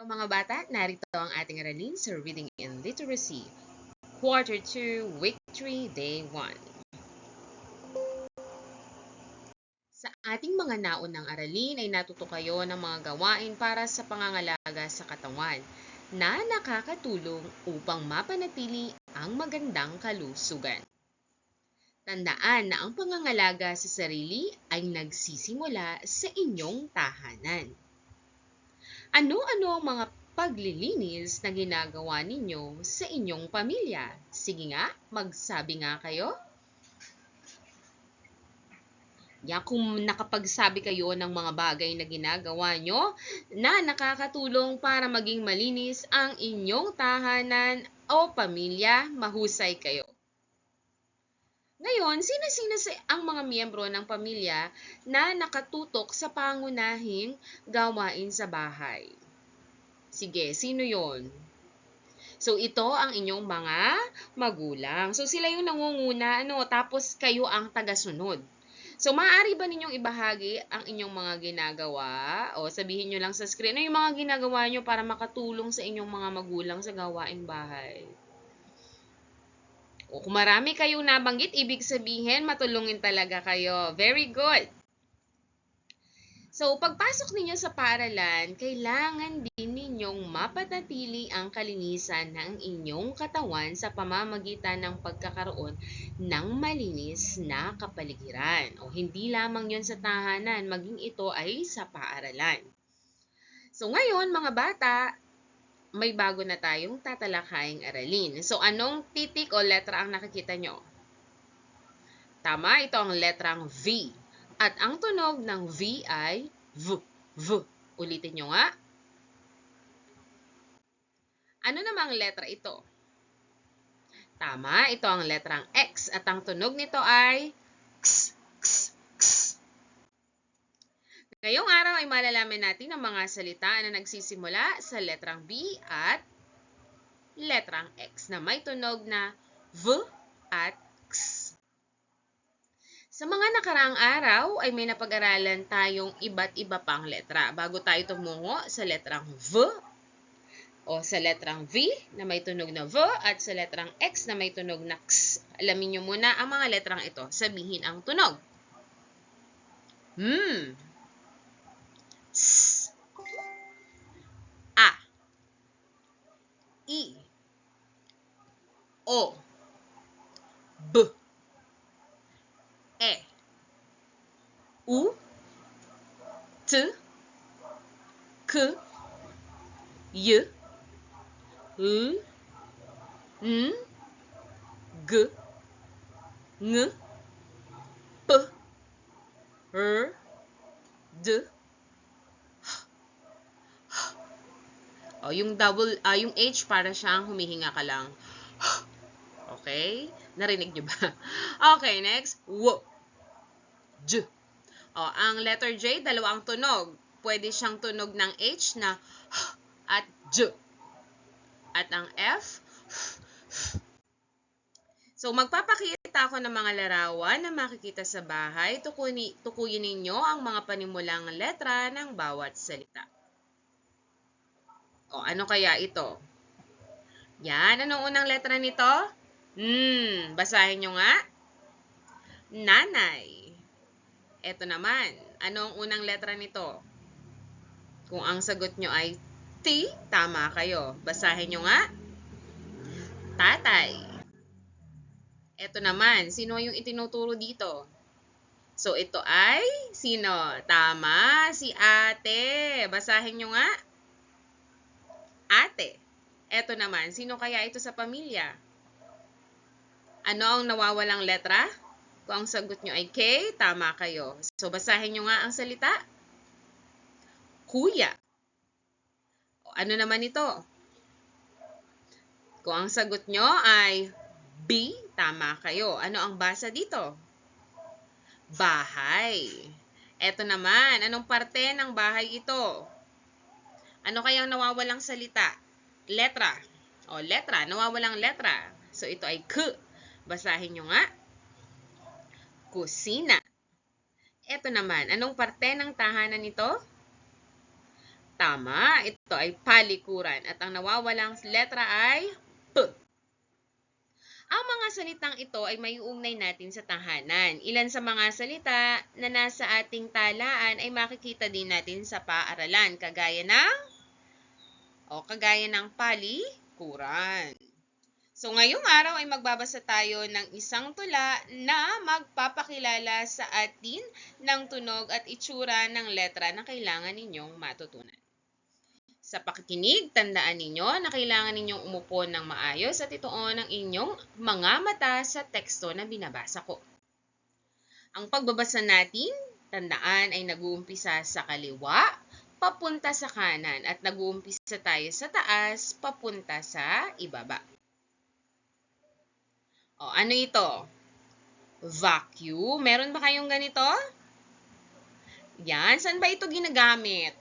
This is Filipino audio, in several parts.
Araw mga bata, narito ang ating aralin sa Reading and Literacy. Quarter 2, Week 3, Day 1. Sa ating mga naunang aralin ay natuto kayo ng mga gawain para sa pangangalaga sa katawan na nakakatulong upang mapanatili ang magandang kalusugan. Tandaan na ang pangangalaga sa sarili ay nagsisimula sa inyong tahanan. Ano-ano ang mga paglilinis na ginagawa ninyo sa inyong pamilya? Sige nga, magsabi nga kayo. Ya, kung nakapagsabi kayo ng mga bagay na ginagawa nyo na nakakatulong para maging malinis ang inyong tahanan o pamilya, mahusay kayo. Ngayon, sino-sino ang mga miyembro ng pamilya na nakatutok sa pangunahing gawain sa bahay? Sige, sino yon? So, ito ang inyong mga magulang. So, sila yung nangunguna, ano, tapos kayo ang tagasunod. So, maaari ba ninyong ibahagi ang inyong mga ginagawa? O sabihin nyo lang sa screen, ano yung mga ginagawa nyo para makatulong sa inyong mga magulang sa gawain bahay? O kung marami kayong nabanggit, ibig sabihin matulungin talaga kayo. Very good. So, pagpasok ninyo sa paaralan, kailangan din ninyong mapanatili ang kalinisan ng inyong katawan sa pamamagitan ng pagkakaroon ng malinis na kapaligiran. O hindi lamang yon sa tahanan, maging ito ay sa paaralan. So, ngayon mga bata, may bago na tayong tatalakayang aralin. So, anong titik o letra ang nakikita nyo? Tama, ito ang letrang V. At ang tunog ng V ay V, V. Ulitin nyo nga. Ano namang letra ito? Tama, ito ang letrang X. At ang tunog nito ay X, X. Ngayong araw ay malalaman natin ang mga salita na nagsisimula sa letrang B at letrang X na may tunog na V at X. Sa mga nakaraang araw ay may napag-aralan tayong iba't iba pang letra bago tayo tumungo sa letrang V o sa letrang V na may tunog na V at sa letrang X na may tunog na X. Alamin nyo muna ang mga letrang ito. Sabihin ang tunog. Hmm. O. B. E. U. T. K. Y. L. N. G. Ng. P. R. D. O, yung double, ah, yung H para siyang humihinga ka lang. Okay? Narinig niyo ba? Okay, next. W. J. O, ang letter J, dalawa ang tunog. Pwede siyang tunog ng H na at J. At ang F, So, magpapakita ako ng mga larawan na makikita sa bahay. Tukuni, tukuyin ninyo ang mga panimulang letra ng bawat salita. O, ano kaya ito? Yan, anong unang letra nito? Hmm, basahin nyo nga. Nanay. Ito naman, anong unang letra nito? Kung ang sagot nyo ay T, tama kayo. Basahin nyo nga. Tatay. Ito naman, sino yung itinuturo dito? So, ito ay sino? Tama, si ate. Basahin nyo nga. Ate. Ito naman, sino kaya ito sa pamilya? Ano ang nawawalang letra? Kung ang sagot nyo ay K, tama kayo. So, basahin nyo nga ang salita. Kuya. Ano naman ito? Kung ang sagot nyo ay B, tama kayo. Ano ang basa dito? Bahay. Eto naman, anong parte ng bahay ito? Ano kayang nawawalang salita? Letra. O, letra. Nawawalang letra. So, ito ay K. Basahin nyo nga. Kusina. Eto naman, anong parte ng tahanan nito? Tama, ito ay palikuran at ang nawawalang letra ay P. Ang mga salitang ito ay may uugnay natin sa tahanan. Ilan sa mga salita na nasa ating talaan ay makikita din natin sa paaralan, kagaya ng o kagaya ng palikuran. So ngayong araw ay magbabasa tayo ng isang tula na magpapakilala sa atin ng tunog at itsura ng letra na kailangan ninyong matutunan. Sa pakikinig, tandaan ninyo na kailangan ninyong umupo ng maayos at ituon ang inyong mga mata sa teksto na binabasa ko. Ang pagbabasa natin, tandaan ay nag-uumpisa sa kaliwa, papunta sa kanan at nag-uumpisa tayo sa taas, papunta sa ibaba. O, ano ito? Vacuum. Meron ba kayong ganito? Yan. Saan ba ito ginagamit?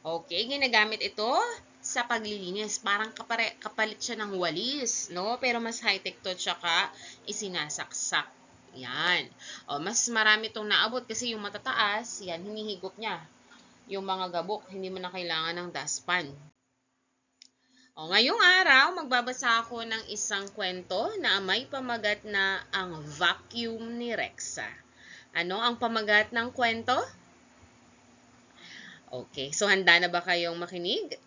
Okay, ginagamit ito sa paglilinis. Parang kapare, kapalit siya ng walis, no? Pero mas high-tech to, tsaka isinasaksak. Yan. O, mas marami itong naabot kasi yung matataas, yan, hinihigop niya. Yung mga gabok, hindi mo na kailangan ng dustpan. O, ngayong araw, magbabasa ako ng isang kwento na may pamagat na ang vacuum ni Rexa. Ano ang pamagat ng kwento? Okay, so handa na ba kayong makinig?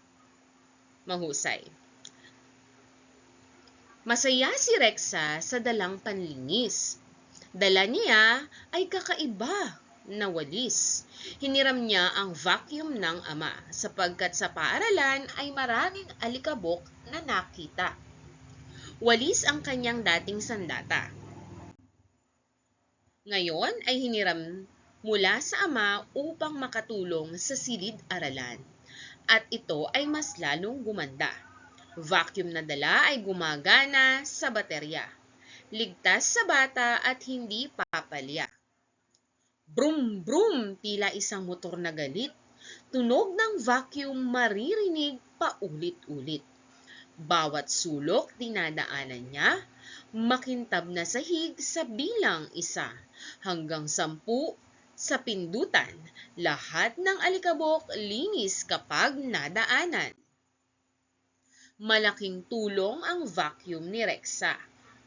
Mahusay. Masaya si Rexa sa dalang panlinis. Dala niya ay kakaiba na walis. Hiniram niya ang vacuum ng ama sapagkat sa paaralan ay maraming alikabok na nakita. Walis ang kanyang dating sandata. Ngayon ay hiniram mula sa ama upang makatulong sa silid-aralan. At ito ay mas lalong gumanda. Vacuum na dala ay gumagana sa baterya. Ligtas sa bata at hindi papalya. Brum brum tila isang motor na galit. Tunog ng vacuum maririnig paulit-ulit. Bawat sulok dinadaanan niya, makintab na sahig sa bilang isa, hanggang sampu sa pindutan. Lahat ng alikabok linis kapag nadaanan. Malaking tulong ang vacuum ni Rexa.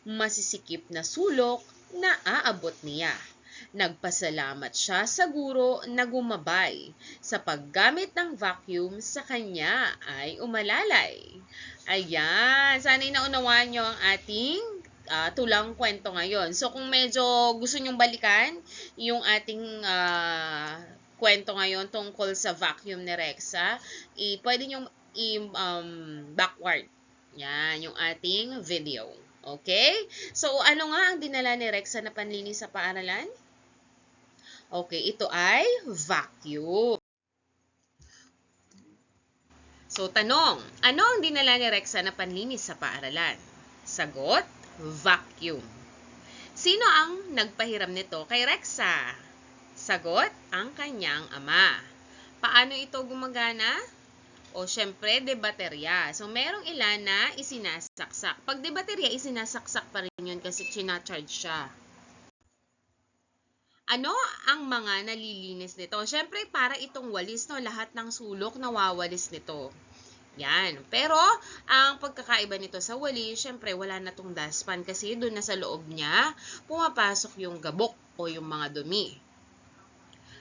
Masisikip na sulok na aabot niya. Nagpasalamat siya sa guro na gumabay sa paggamit ng vacuum sa kanya ay umalalay. Ayan, sana'y naunawaan nyo ang ating uh, tulang kwento ngayon. So kung medyo gusto nyong balikan yung ating uh, kwento ngayon tungkol sa vacuum ni Rexa, i pwede nyong i um, backward. Yan, yung ating video. Okay? So, ano nga ang dinala ni Rexa na panlinis sa paaralan? Okay, ito ay vacuum. So, tanong, ano ang dinala ni Rexa na panlinis sa paaralan? Sagot, vacuum. Sino ang nagpahiram nito kay Rexa? Sagot, ang kanyang ama. Paano ito gumagana? O syempre, de baterya. So, merong ilan na isinasaksak. Pag de baterya, isinasaksak pa rin yun kasi chinacharge siya. Ano ang mga nalilinis nito? Syempre, para itong walis, no, lahat ng sulok nawawalis nito. Yan. Pero, ang pagkakaiba nito sa walis, syempre, wala na tong dustpan kasi doon na sa loob niya, pumapasok yung gabok o yung mga dumi.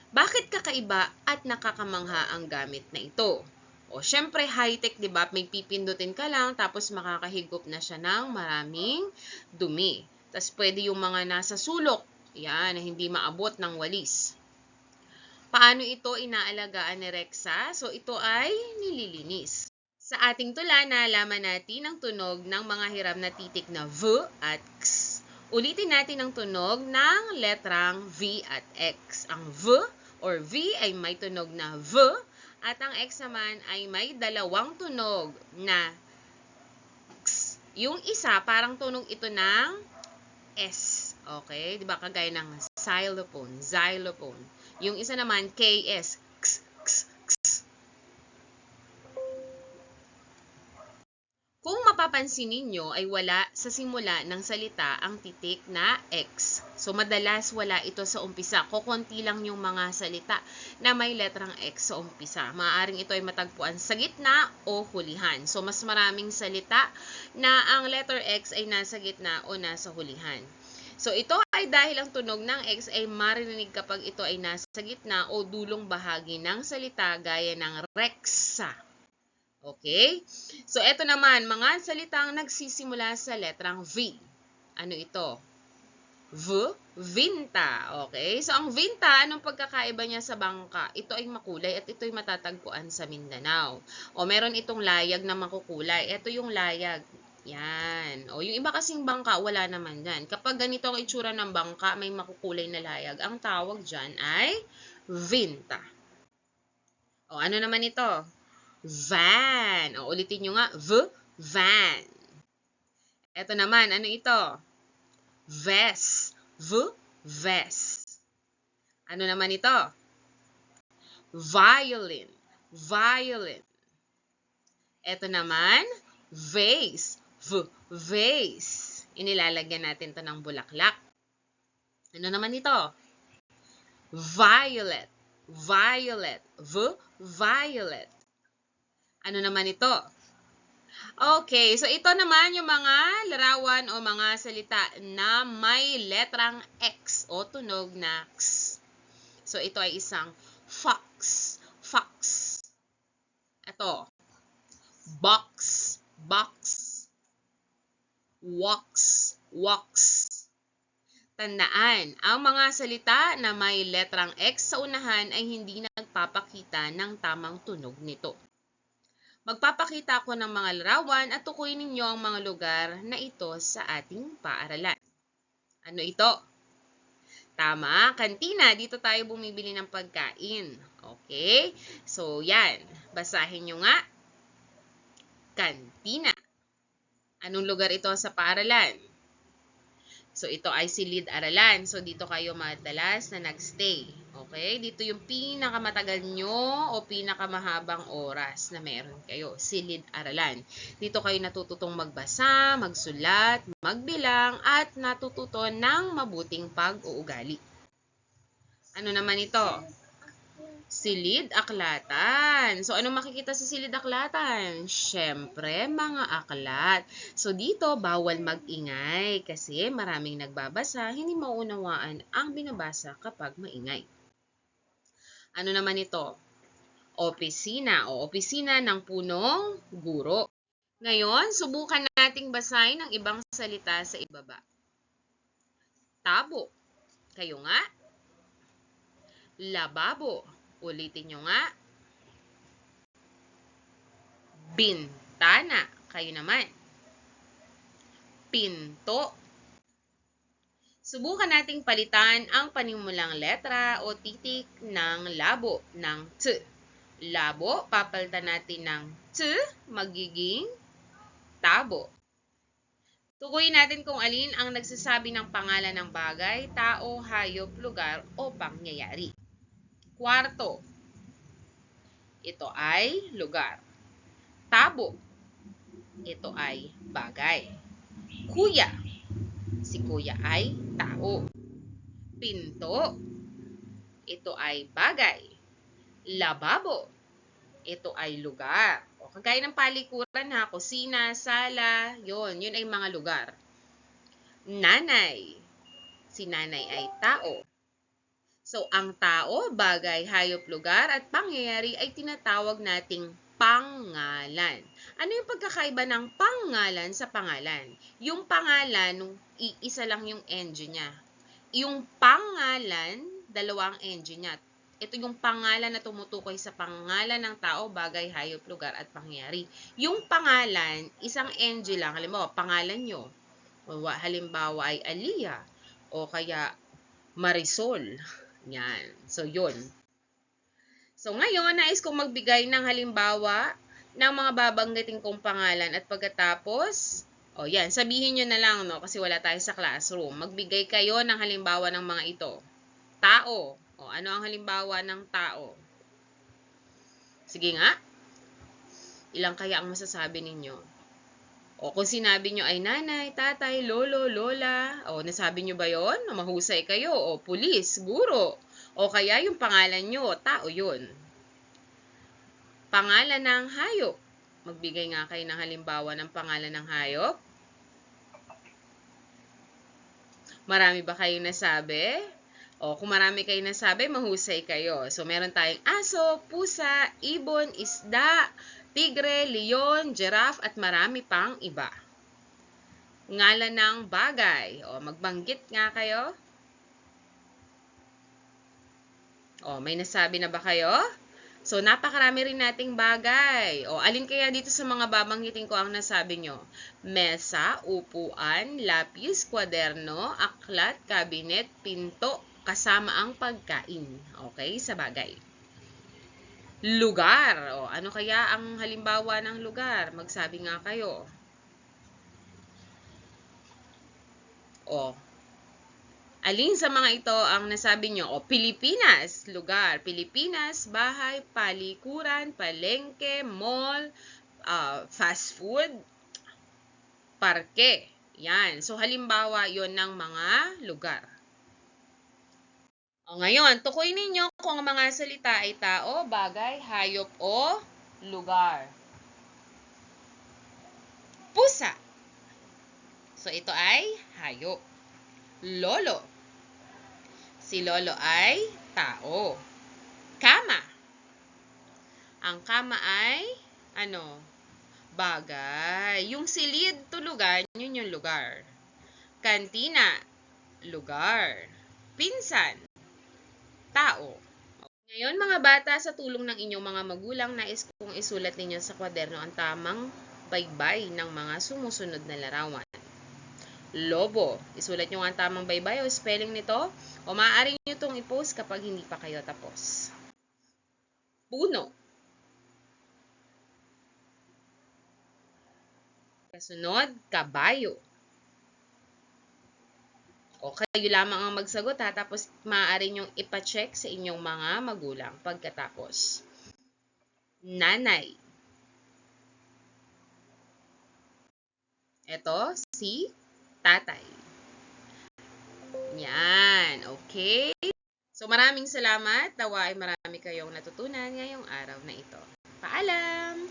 Bakit kakaiba at nakakamangha ang gamit na ito? O, syempre, high-tech, di ba? May pipindutin ka lang, tapos makakahigop na siya ng maraming dumi. Tapos, pwede yung mga nasa sulok, yan, hindi maabot ng walis. Paano ito inaalagaan ni Rexa? So, ito ay nililinis. Sa ating tula, naalaman natin ang tunog ng mga hiram na titik na V at X. Ulitin natin ang tunog ng letrang V at X. Ang V or V ay may tunog na V at ang X naman ay may dalawang tunog na X. Yung isa, parang tunog ito ng S. Okay? Di ba? Kagaya ng xylophone, xylophone. Yung isa naman, KS. X, X, X. Kung mapa mapapansin ninyo ay wala sa simula ng salita ang titik na X. So madalas wala ito sa umpisa. Kukunti lang yung mga salita na may letrang X sa umpisa. Maaaring ito ay matagpuan sa gitna o hulihan. So mas maraming salita na ang letter X ay nasa gitna o nasa hulihan. So ito ay dahil ang tunog ng X ay maririnig kapag ito ay nasa gitna o dulong bahagi ng salita gaya ng Rexa. Okay? So, eto naman, mga salitang nagsisimula sa letrang V. Ano ito? V, vinta. Okay? So, ang vinta, anong pagkakaiba niya sa bangka? Ito ay makulay at ito ay matatagpuan sa Mindanao. O, meron itong layag na makukulay. Ito yung layag. Yan. O, yung iba kasing bangka, wala naman yan. Kapag ganito ang itsura ng bangka, may makukulay na layag. Ang tawag dyan ay vinta. O, ano naman ito? Van. O, ulitin nyo nga. V, van. Ito naman, ano ito? Vest. V, vest. Ano naman ito? Violin. Violin. Ito naman, vase. V, vase. Inilalagyan natin to ng bulaklak. Ano naman ito? Violet. Violet. V, violet. Ano naman ito? Okay, so ito naman yung mga larawan o mga salita na may letrang X o tunog na X. So ito ay isang fox, fox. Ito, box, box. Wax, wax. Tandaan, ang mga salita na may letrang X sa unahan ay hindi nagpapakita ng tamang tunog nito. Magpapakita ako ng mga larawan at tukuyin ninyo ang mga lugar na ito sa ating paaralan. Ano ito? Tama, kantina. Dito tayo bumibili ng pagkain. Okay? So, yan. Basahin nyo nga. Kantina. Anong lugar ito sa paaralan? So, ito ay silid-aralan. So, dito kayo madalas na nagstay. Okay? Dito yung pinakamatagal nyo o pinakamahabang oras na meron kayo. Silid-aralan. Dito kayo natututong magbasa, magsulat, magbilang, at natututo ng mabuting pag-uugali. Ano naman ito? Silid-aklatan. So, anong makikita sa silid-aklatan? Siyempre, mga aklat. So, dito, bawal mag-ingay kasi maraming nagbabasa, hindi maunawaan ang binabasa kapag maingay. Ano naman ito? Opisina o opisina ng punong guro. Ngayon, subukan nating basahin ang ibang salita sa ibaba. Tabo. Kayo nga. Lababo. Ulitin nyo nga. Bintana. Kayo naman. Pinto. Subukan nating palitan ang panimulang letra o titik ng labo ng T. Labo, papalitan natin ng T, magiging tabo. Tukuyin natin kung alin ang nagsasabi ng pangalan ng bagay, tao, hayop, lugar o pangyayari. Kwarto. Ito ay lugar. Tabo. Ito ay bagay. Kuya. Si kuya ay tao. Pinto. Ito ay bagay. Lababo. Ito ay lugar. O, kagaya ng palikuran ha, kusina, sala, yon, yun ay mga lugar. Nanay. Si nanay ay tao. So, ang tao, bagay, hayop, lugar, at pangyayari ay tinatawag nating pangalan. Ano yung pagkakaiba ng pangalan sa pangalan? Yung pangalan, iisa lang yung engine niya. Yung pangalan, dalawang engine niya. Ito yung pangalan na tumutukoy sa pangalan ng tao, bagay, hayop, lugar, at pangyayari. Yung pangalan, isang engine lang. Halimbawa, pangalan nyo. Halimbawa ay Aliyah. O kaya Marisol. Yan. So, yun. So, ngayon, nais kong magbigay ng halimbawa ng mga babanggitin kong pangalan at pagkatapos, o yan, sabihin nyo na lang, no, kasi wala tayo sa classroom. Magbigay kayo ng halimbawa ng mga ito. Tao. O, ano ang halimbawa ng tao? Sige nga. Ilang kaya ang masasabi ninyo? O kung sinabi nyo ay nanay, tatay, lolo, lola, o nasabi nyo ba yon? O mahusay kayo, o pulis, guro, o kaya yung pangalan nyo, tao yun. Pangalan ng hayop. Magbigay nga kayo ng halimbawa ng pangalan ng hayop. Marami ba kayong nasabi? O kung marami kayong nasabi, mahusay kayo. So meron tayong aso, pusa, ibon, isda, tigre, leon, giraffe, at marami pang iba. Ngalan ng bagay. O magbanggit nga kayo. O may nasabi na ba kayo? So, napakarami rin nating bagay. O, alin kaya dito sa mga babanggitin ko ang nasabi nyo? Mesa, upuan, lapis, kwaderno, aklat, kabinet, pinto, kasama ang pagkain. Okay, sa bagay. Lugar. O, ano kaya ang halimbawa ng lugar? Magsabi nga kayo. O, Alin sa mga ito ang nasabi nyo? O, Pilipinas, lugar. Pilipinas, bahay, palikuran, palengke, mall, ah, fast food, parke. Yan. So, halimbawa yon ng mga lugar. O, ngayon, tukoy ninyo kung ang mga salita ay tao, bagay, hayop, o lugar. Pusa. So, ito ay hayop. Lolo. Si Lolo ay tao. Kama. Ang kama ay, ano, bagay. Yung silid, tulugan, yun yung lugar. Kantina, lugar. Pinsan, tao. Ngayon, mga bata, sa tulong ng inyong mga magulang, nais kong isulat ninyo sa kwaderno ang tamang baybay ng mga sumusunod na larawan. Lobo. Isulat nyo nga ang tamang baybay o spelling nito. O maaari nyo itong i-post kapag hindi pa kayo tapos. Puno. Kasunod, kabayo. O kayo lamang ang magsagot ha, tapos maaari nyong ipacheck sa inyong mga magulang pagkatapos. Nanay. Ito, si tatay. Yan, okay? So maraming salamat. Nawa ay marami kayong natutunan ngayong araw na ito. Paalam!